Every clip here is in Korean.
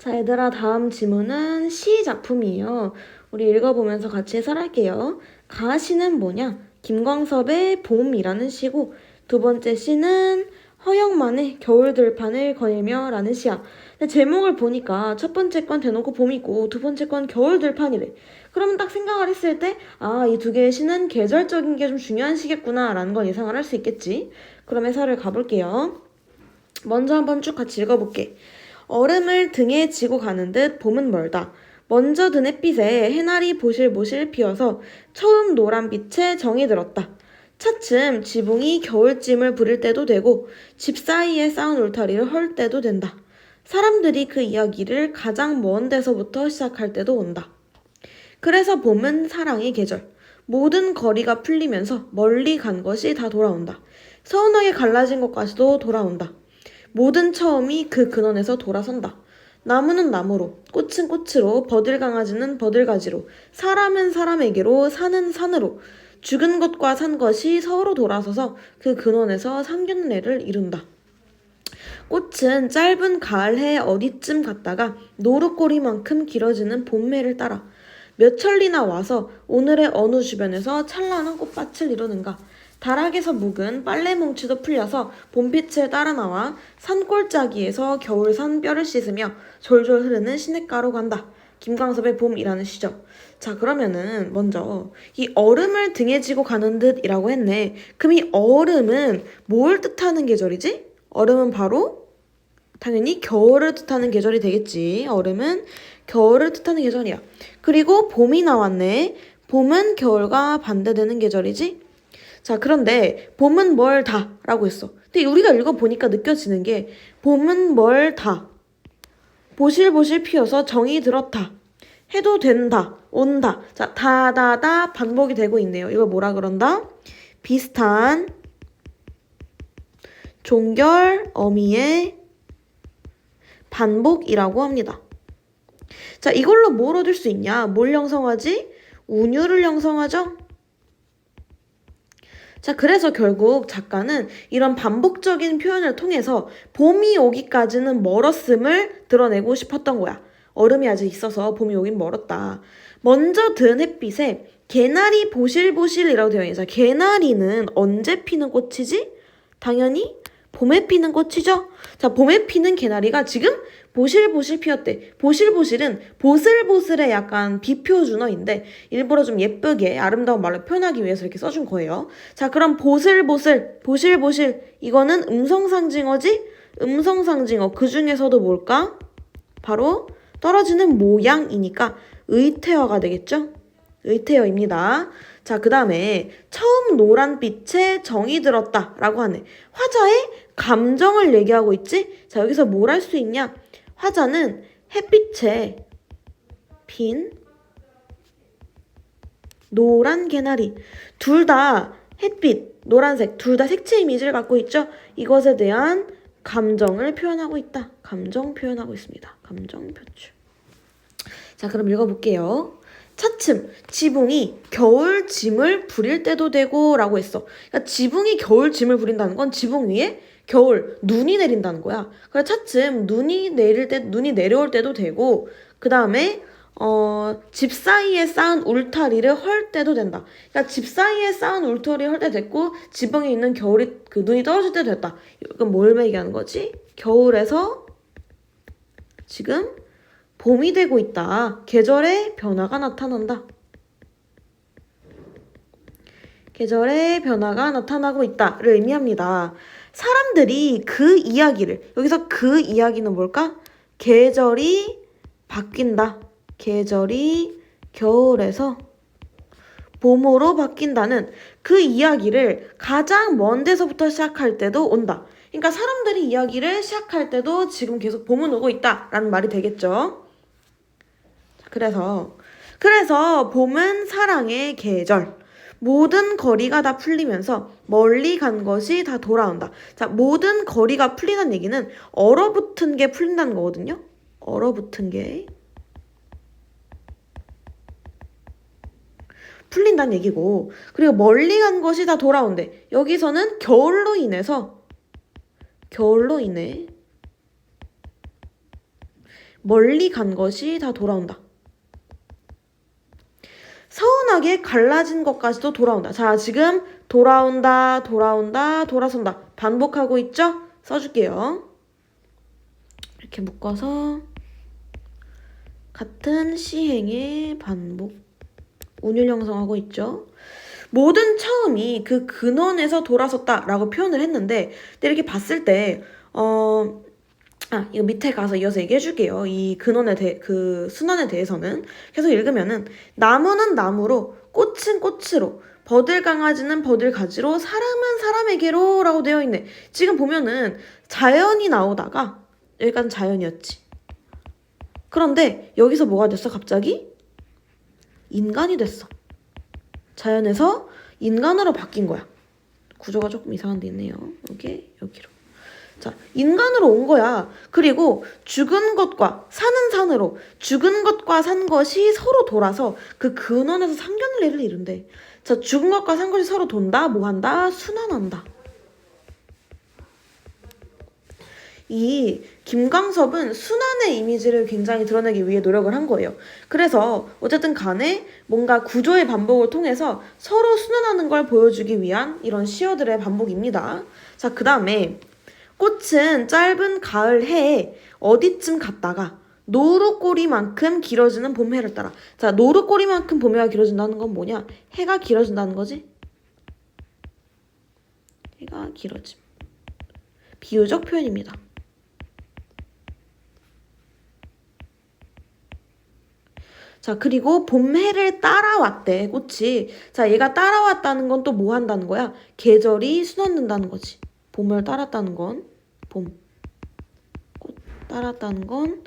자, 얘들아, 다음 지문은 시 작품이에요. 우리 읽어보면서 같이 해설할게요. 가시는 뭐냐? 김광섭의 봄이라는 시고, 두 번째 시는 허영만의 겨울 들판을 거닐며 라는 시야. 근데 제목을 보니까 첫 번째 건 대놓고 봄이고, 두 번째 건 겨울 들판이래. 그러면 딱 생각을 했을 때, 아, 이 두 개의 시는 계절적인 게 좀 중요한 시겠구나, 라는 걸 예상을 할 수 있겠지. 그럼 해설을 가볼게요. 먼저 한번 쭉 같이 읽어볼게. 얼음을 등에 지고 가는 듯 봄은 멀다. 먼저 든 햇빛에 해날이 보실보실 피어서 처음 노란 빛에 정이 들었다. 차츰 지붕이 겨울짐을 부릴 때도 되고 집 사이에 쌓은 울타리를 헐 때도 된다. 사람들이 그 이야기를 가장 먼 데서부터 시작할 때도 온다. 그래서 봄은 사랑의 계절. 모든 거리가 풀리면서 멀리 간 것이 다 돌아온다. 서운하게 갈라진 것까지도 돌아온다. 모든 처음이 그 근원에서 돌아선다. 나무는 나무로, 꽃은 꽃으로, 버들 강아지는 버들 가지로, 사람은 사람에게로, 산은 산으로, 죽은 것과 산 것이 서로 돌아서서 그 근원에서 상견례를 이룬다. 꽃은 짧은 가을해 어디쯤 갔다가 노루꼬리만큼 길어지는 봄매를 따라 몇 천리나 와서 오늘의 어느 주변에서 찬란한 꽃밭을 이루는가. 다락에서 묵은 빨래 뭉치도 풀려서 봄빛을 따라 나와 산골짜기에서 겨울 산 뼈를 씻으며 졸졸 흐르는 시냇가로 간다. 김광섭의 봄이라는 시죠. 자, 그러면은 먼저 이 얼음을 등에 지고 가는 듯이라고 했네. 그럼 이 얼음은 뭘 뜻하는 계절이지? 얼음은 바로 당연히 겨울을 뜻하는 계절이 되겠지. 얼음은 겨울을 뜻하는 계절이야. 그리고 봄이 나왔네. 봄은 겨울과 반대되는 계절이지. 자, 그런데 봄은 뭘 다? 라고 했어. 근데 우리가 읽어보니까 느껴지는 게 봄은 뭘 다? 보실보실 피어서 정이 들었다. 해도 된다. 온다. 자, 다다 다 반복이 되고 있네요. 이걸 뭐라 그런다? 비슷한 종결 어미의 반복이라고 합니다. 자, 이걸로 뭘 얻을 수 있냐? 뭘 형성하지? 운율을 형성하죠? 자, 그래서 결국 작가는 이런 반복적인 표현을 통해서 봄이 오기까지는 멀었음을 드러내고 싶었던 거야. 얼음이 아직 있어서 봄이 오긴 멀었다. 먼저 든 햇빛에 개나리 보실보실이라고 되어 있어요. 개나리는 언제 피는 꽃이지? 당연히 봄에 피는 꽃이죠. 자, 봄에 피는 개나리가 지금 보실보실 피었대. 보실보실은 보슬보슬의 약간 비표 준어인데 일부러 좀 예쁘게 아름다운 말로 표현하기 위해서 이렇게 써준 거예요. 자, 그럼 보슬보슬, 보실보실 이거는 음성상징어지? 음성상징어 그 중에서도 뭘까? 바로 떨어지는 모양이니까 의태어가 되겠죠? 의태어입니다. 자, 그 다음에 처음 노란빛에 정이 들었다 라고 하네. 화자의 감정을 얘기하고 있지? 자, 여기서 뭘 할 수 있냐? 화자는 햇빛에 핀 노란 개나리 둘 다 햇빛, 노란색 둘 다 색채 이미지를 갖고 있죠? 이것에 대한 감정을 표현하고 있다. 감정 표현하고 있습니다. 감정 표출. 자, 그럼 읽어볼게요. 차츰 지붕이 겨울 짐을 부릴 때도 되고 라고 했어. 그러니까 지붕이 겨울 짐을 부린다는 건 지붕 위에 겨울 눈이 내린다는 거야. 그래 차츰 눈이 내릴 때 눈이 내려올 때도 되고 그 다음에 어, 집 사이에 쌓은 울타리를 헐 때도 된다. 그러니까 집 사이에 쌓은 울타리 헐때 됐고 지붕에 있는 겨울이 그 눈이 떨어질 때도 됐다. 이건 뭘 얘기하는 거지? 겨울에서 지금 봄이 되고 있다. 계절의 변화가 나타난다. 계절의 변화가 나타나고 있다를 의미합니다. 사람들이 그 이야기를 여기서 그 이야기는 뭘까? 계절이 바뀐다. 계절이 겨울에서 봄으로 바뀐다는 그 이야기를 가장 먼 데서부터 시작할 때도 온다. 그러니까 사람들이 이야기를 시작할 때도 지금 계속 봄은 오고 있다라는 말이 되겠죠. 그래서 그래서 봄은 사랑의 계절. 모든 거리가 다 풀리면서 멀리 간 것이 다 돌아온다. 자, 모든 거리가 풀리는 얘기는 얼어붙은 게 풀린다는 거거든요. 얼어붙은 게 풀린다는 얘기고 그리고 멀리 간 것이 다 돌아온대. 여기서는 겨울로 인해서 겨울로 인해 멀리 간 것이 다 돌아온다. 서운하게 갈라진 것까지도 돌아온다. 자, 지금 돌아온다, 돌아온다, 돌아선다. 반복하고 있죠? 써줄게요. 이렇게 묶어서 같은 시행의 반복. 운율 형성하고 있죠? 모든 처음이 그 근원에서 돌아섰다라고 표현을 했는데, 근데 이렇게 봤을 때, 어, 아, 이거 밑에 가서 이어서 얘기해 줄게요. 이 근원에 대, 그 순환에 대해서는. 계속 읽으면은, 나무는 나무로, 꽃은 꽃으로, 버들 강아지는 버들 가지로, 사람은 사람에게로 라고 되어 있네. 지금 보면은 자연이 나오다가, 여기까지 자연이었지. 그런데 여기서 뭐가 됐어, 갑자기? 인간이 됐어. 자연에서 인간으로 바뀐 거야. 구조가 조금 이상한 데 있네요. 여기, 여기로. 자, 인간으로 온 거야. 그리고 죽은 것과 사는 산으로 죽은 것과 산 것이 서로 돌아서 그 근원에서 상견례를 이룬대. 자, 죽은 것과 산 것이 서로 돈다, 뭐 한다, 순환한다. 이 김광섭은 순환의 이미지를 굉장히 드러내기 위해 노력을 한 거예요. 그래서 어쨌든 간에 뭔가 구조의 반복을 통해서 서로 순환하는 걸 보여주기 위한 이런 시어들의 반복입니다. 자, 그 다음에 꽃은 짧은 가을 해에 어디쯤 갔다가 노루꼬리만큼 길어지는 봄 해를 따라. 자, 노루꼬리만큼 봄 해가 길어진다는 건 뭐냐? 해가 길어진다는 거지? 해가 길어짐. 비유적 표현입니다. 자, 그리고 봄해를 따라왔대, 꽃이. 자, 얘가 따라왔다는 건 또 뭐 한다는 거야? 계절이 순환된다는 거지. 봄을 따랐다는 건 봄. 꽃 따랐다는 건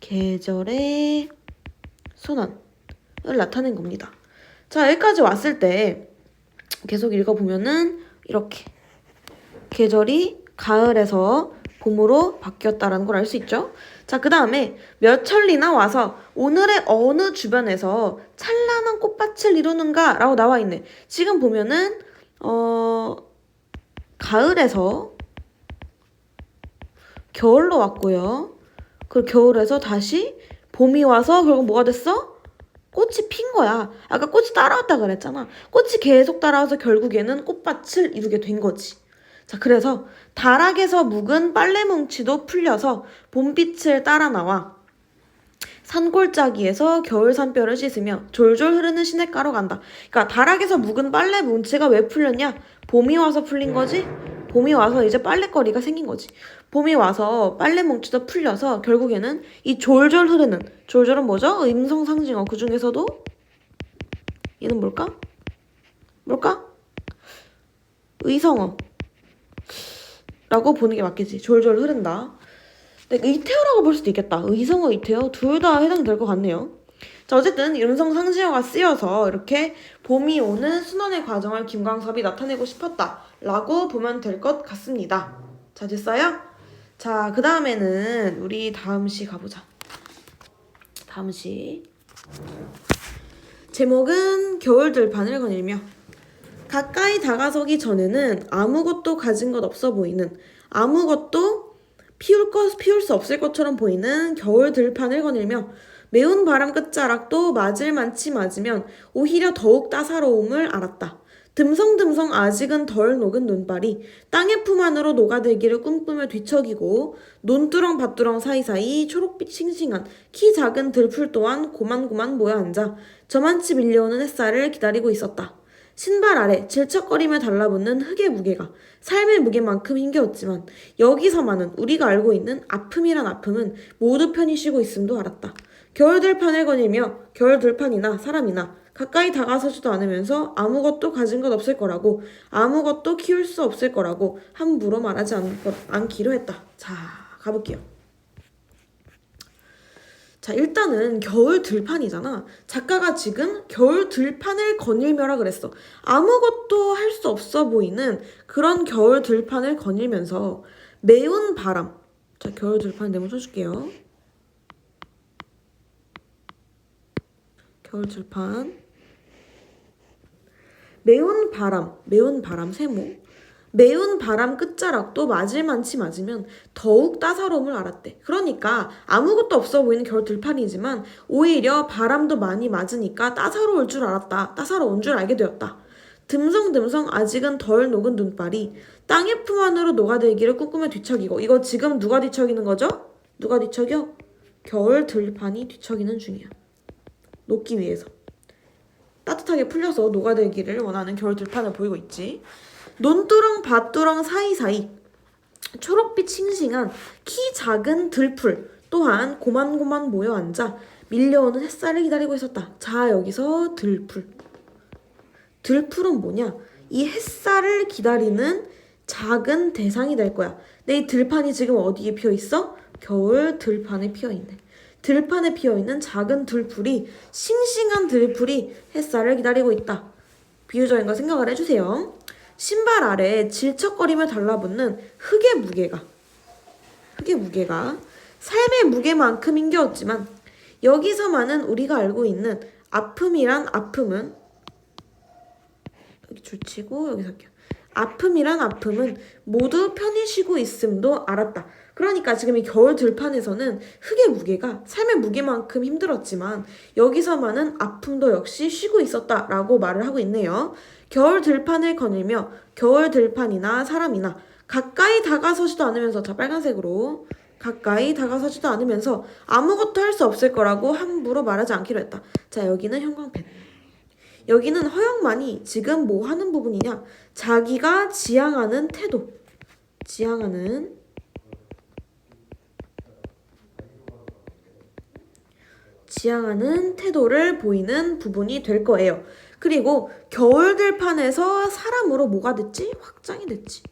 계절의 순환을 나타낸 겁니다. 자, 여기까지 왔을 때 계속 읽어보면은 이렇게 계절이 가을에서 봄으로 바뀌었다라는 걸 알 수 있죠. 자, 그 다음에 몇 천리나 와서 오늘의 어느 주변에서 찬란한 꽃밭을 이루는가? 라고 나와 있네. 지금 보면은, 어, 가을에서 겨울로 왔고요. 그 겨울에서 다시 봄이 와서 결국 뭐가 됐어? 꽃이 핀 거야. 아까 꽃이 따라왔다 그랬잖아. 꽃이 계속 따라와서 결국에는 꽃밭을 이루게 된 거지. 자, 그래서 다락에서 묵은 빨래 뭉치도 풀려서 봄빛을 따라 나와 산골짜기에서 겨울 산뼈를 씻으며 졸졸 흐르는 시냇가로 간다. 그러니까 다락에서 묵은 빨래 뭉치가 왜 풀렸냐? 봄이 와서 풀린 거지? 봄이 와서 이제 빨래거리가 생긴 거지. 봄이 와서 빨래 뭉치도 풀려서 결국에는 이 졸졸 흐르는 졸졸은 뭐죠? 음성 상징어 그 중에서도 얘는 뭘까? 뭘까? 의성어 라고 보는 게 맞겠지. 졸졸 흐른다. 근데 의태어라고 볼 수도 있겠다. 의성어, 의태어 둘 다 해당될 것 같네요. 자, 어쨌든 음성 상징어가 쓰여서 이렇게 봄이 오는 순환의 과정을 김광섭이 나타내고 싶었다. 라고 보면 될 것 같습니다. 자, 됐어요? 자, 그 다음에는 우리 다음 시 가보자. 다음 시. 제목은 겨울 들판을 거닐며 가까이 다가서기 전에는 아무것도 가진 것 없어 보이는 아무것도 피울 것 피울 수 없을 것처럼 보이는 겨울 들판을 거닐며 매운 바람 끝자락도 맞을 만치 맞으면 오히려 더욱 따사로움을 알았다. 듬성듬성 아직은 덜 녹은 눈발이 땅의 품 안으로 녹아들기를 꿈꾸며 뒤척이고 논두렁 밭두렁 사이사이 초록빛 싱싱한 키 작은 들풀 또한 고만고만 모여 앉아 저만치 밀려오는 햇살을 기다리고 있었다. 신발 아래 질척거리며 달라붙는 흙의 무게가 삶의 무게만큼 힘겨웠지만 여기서만은 우리가 알고 있는 아픔이란 아픔은 모두 편히 쉬고 있음도 알았다. 겨울 들판을 거닐며 겨울 들판이나 사람이나 가까이 다가서지도 않으면서 아무것도 가진 것 없을 거라고 아무것도 키울 수 없을 거라고 함부로 말하지 않, 않기로 했다. 자, 가볼게요. 자, 일단은 겨울 들판이잖아. 작가가 지금 겨울 들판을 거닐며라 그랬어. 아무것도 할 수 없어 보이는 그런 겨울 들판을 거닐면서 매운 바람. 자, 겨울 들판 네모 쳐줄게요. 겨울 들판. 매운 바람, 매운 바람 세모. 매운 바람 끝자락도 맞을 만치 맞으면 더욱 따사로움을 알았대. 그러니까 아무것도 없어 보이는 겨울 들판이지만 오히려 바람도 많이 맞으니까 따사로울 줄 알았다. 따사로운 줄 알게 되었다. 듬성듬성 아직은 덜 녹은 눈발이 땅의 품 안으로 녹아들기를 꿈꾸며 뒤척이고 이거 지금 누가 뒤척이는 거죠? 누가 뒤척여? 겨울 들판이 뒤척이는 중이야. 녹기 위해서. 따뜻하게 풀려서 녹아들기를 원하는 겨울 들판을 보이고 있지. 논두렁 밭두렁 사이사이 초록빛 싱싱한 키 작은 들풀 또한 고만고만 모여 앉아 밀려오는 햇살을 기다리고 있었다. 자 여기서 들풀. 들풀은 뭐냐? 이 햇살을 기다리는 작은 대상이 될 거야. 내 이 들판이 지금 어디에 피어 있어? 겨울 들판에 피어 있네. 들판에 피어 있는 작은 들풀이 싱싱한 들풀이 햇살을 기다리고 있다. 비유적인 거 생각을 해주세요. 신발 아래에 질척거리며 달라붙는 흙의 무게가 흙의 무게가 삶의 무게만큼 힘겨웠지만 여기서만은 우리가 알고 있는 아픔이란 아픔은 여기 줄치고 여기서 할게요. 아픔이란 아픔은 모두 편히 쉬고 있음도 알았다. 그러니까 지금 이 겨울 들판에서는 흙의 무게가 삶의 무게만큼 힘들었지만 여기서만은 아픔도 역시 쉬고 있었다라고 말을 하고 있네요. 겨울 들판을 거닐며 겨울 들판이나 사람이나 가까이 다가서지도 않으면서 자 빨간색으로 가까이 다가서지도 않으면서 아무것도 할 수 없을 거라고 함부로 말하지 않기로 했다. 자 여기는 형광펜. 여기는 허영만이 지금 뭐 하는 부분이냐? 자기가 지향하는 태도. 지향하는 지향하는 태도를 보이는 부분이 될 거예요. 그리고 겨울 들판에서 사람으로 뭐가 됐지? 확장이 됐지.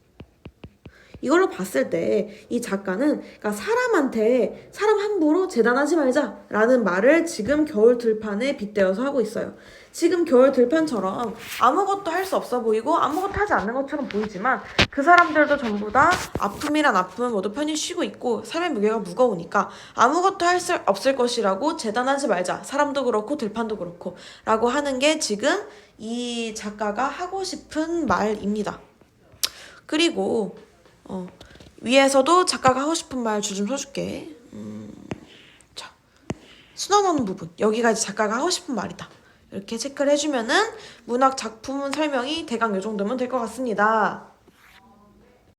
이걸로 봤을 때 이 작가는 그러니까 사람한테 사람 함부로 재단하지 말자라는 말을 지금 겨울 들판에 빗대어서 하고 있어요. 지금 겨울 들판처럼 아무것도 할 수 없어 보이고 아무것도 하지 않는 것처럼 보이지만 그 사람들도 전부 다 아픔이란 아픔은 모두 편히 쉬고 있고 삶의 무게가 무거우니까 아무것도 할 수 없을 것이라고 재단하지 말자. 사람도 그렇고 들판도 그렇고 라고 하는 게 지금 이 작가가 하고 싶은 말입니다. 그리고 어, 위에서도 작가가 하고 싶은 말 줄 좀 써줄게. 음, 자, 순환하는 부분. 이제 작가가 하고 싶은 말이다. 이렇게 체크를 해주면은 문학 작품 설명이 대강 요 정도면 될 것 같습니다.